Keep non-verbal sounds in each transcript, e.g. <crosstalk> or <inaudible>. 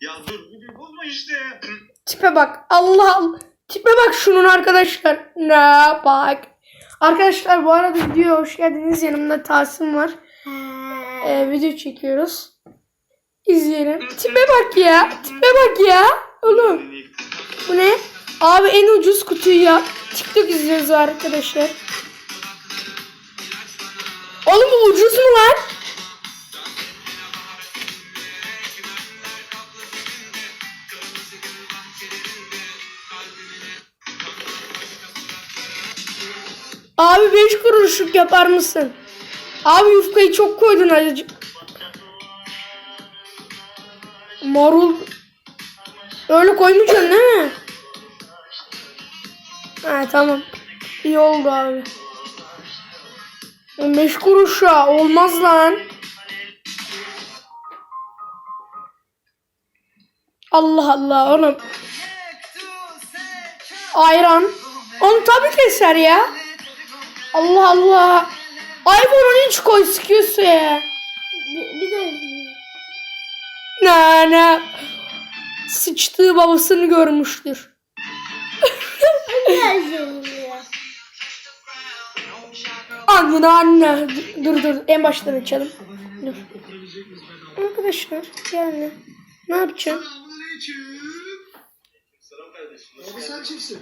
Ya dur videoyu bozma işte. <clears throat> Tipe bak. Allah Allah. Tipe bak şunun arkadaşlar. Ne bak. Arkadaşlar bu arada videoya hoş geldiniz. Yanımda Tasım var. Ee, video çekiyoruz. İzleyelim. Tipe bak ya. Tipe bak ya. Oğlum. Bu ne? Abi en ucuz kutuyu ya. TikTok izliyoruz arkadaşlar. Oğlum bu ucuz mu lan? Abi 5 kuruşluk yapar mısın? Abi yufkayı çok koydun acıcık. Marul. Öyle koymayacaksın değil mi? Ha tamam. İyi oldu abi. 5 kuruş ya. Olmaz lan. Allah Allah oğlum. Ayran. Onu tabii keser ya. Allah Allah. iPhone'un hiç koy sıkıyorsa ya. Bir de Ne ne. Sıçtığı babasını görmüştür. Anne anne. Dur dur en baştan açalım. Dur. Arkadaşlar yani ne yapacağım? Selam kardeşim. Sen kimsin?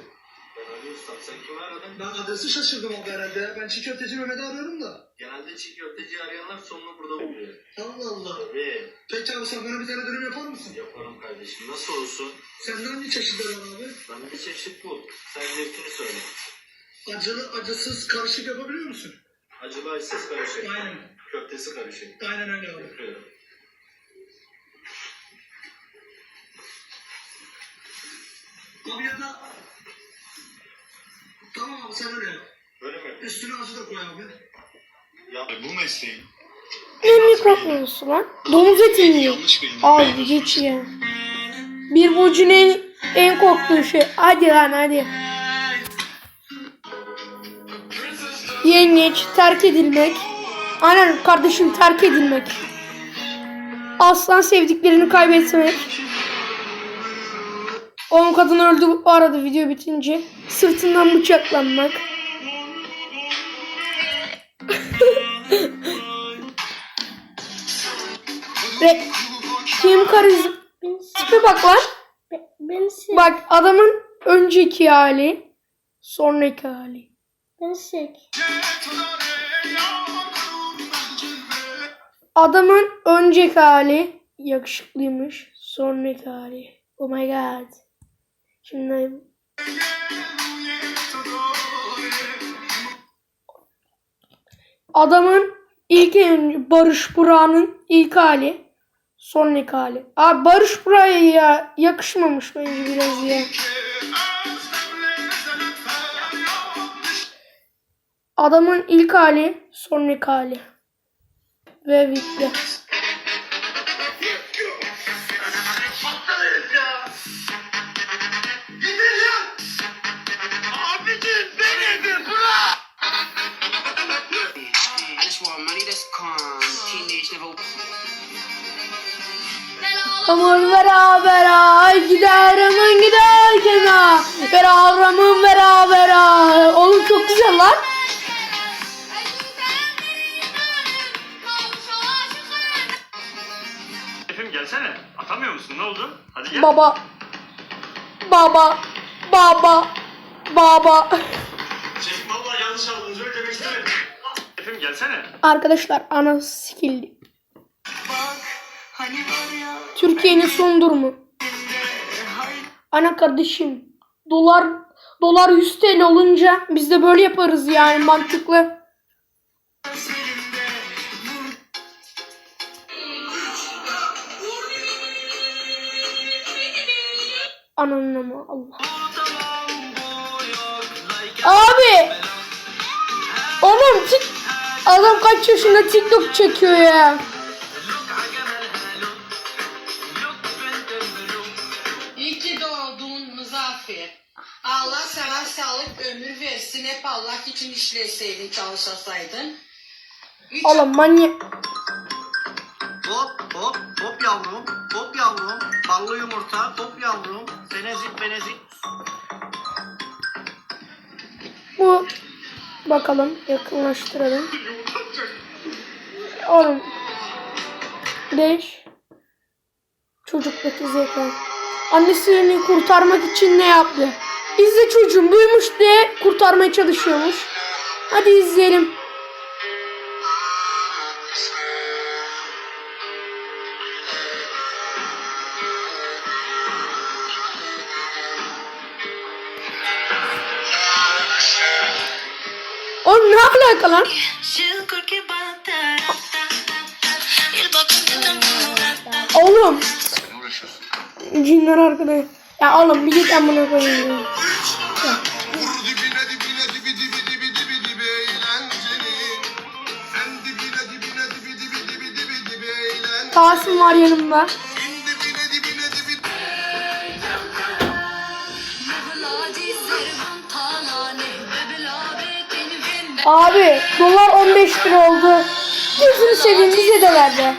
Ben Usta. Sen kimi aradın? Ben adresi şaşırdım abi herhalde. Ben çiğ köfteci Mehmet'i arıyorum da. Genelde çiğ köfteci arayanlar sonunu burada buluyor. Allah Allah. Tabii. Peki abi sen bana bir tane dürüm yapar mısın? Yaparım kardeşim. Nasıl olsun? Senden bir çeşitler var abi. Ben bir çeşit bul. Sen zevkini söyle. Acılı acısız karışık yapabiliyor musun? Acılı acısız karışık. Aynen. Köftesi karışık. Aynen öyle abi. Yapıyorum. Abi ya da... Tamam abi sen öyle yap. Böyle mi? Üstüne acı da koy abi. Ya bu mesleğin Ne mikrofonu lan? Domuz eti mi yiyor? Abi geç ya. Bir burcun en, en korktuğu şey. Hadi lan hadi. Yengeç, terk edilmek. Aynen kardeşim terk edilmek. Aslan sevdiklerini kaybetmek. Onun kadın öldü bu arada video bitince. Sırtından bıçaklanmak. <laughs> Ve kim karizm... Tipe bak lan. Beni sek. Bak adamın önceki hali. Sonraki hali. Beni sek. Adamın önceki hali yakışıklıymış. Sonraki hali. Oh my god. Şimdi Adamın ilk önce Barış Burak'ın ilk hali. Sonraki hali. Abi Barış Burak'a ya yakışmamış bence biraz ya. Adamın ilk hali, sonraki hali. Ve bitti. Aman beraber ay gider aman giderken ha. Beraberamın beraber ha. Oğlum çok güzel lan. Efendim gelsene. Atamıyor musun? Ne oldu? Hadi gel. Baba. Baba. Baba. Baba. Şefim valla yanlış aldınız. Gelsene. Arkadaşlar ana sikildi. Türkiye'nin son durumu. Ana kardeşim. Dolar dolar 100 TL olunca biz de böyle yaparız yani mantıklı. Ananın ama Allah. Abi. Oğlum tik adam kaç yaşında TikTok çekiyor ya. İyi ki doğdun Muzaffer. Allah sana sağlık ömür versin. Hep Allah için işleseydin, çalışasaydın. Üç Oğlum manyak. Hop hop hop yavrum. Hop yavrum. Vallahi orta, top yavrum, fenezik fenezik. Bu bakalım yakınlaştıralım. Oğlum. Değiş. Çocuktaki zevkler. Annesini kurtarmak için ne yaptı? İzle çocuğum duymuş diye kurtarmaya çalışıyormuş. Hadi izleyelim. Ne alaka lan? Oğlum. Cinler arkada. Ya oğlum bir git amına koyayım. ya. Vur dibine Abi dolar 15 lira oldu. Gözünü seveyim bize de ver be.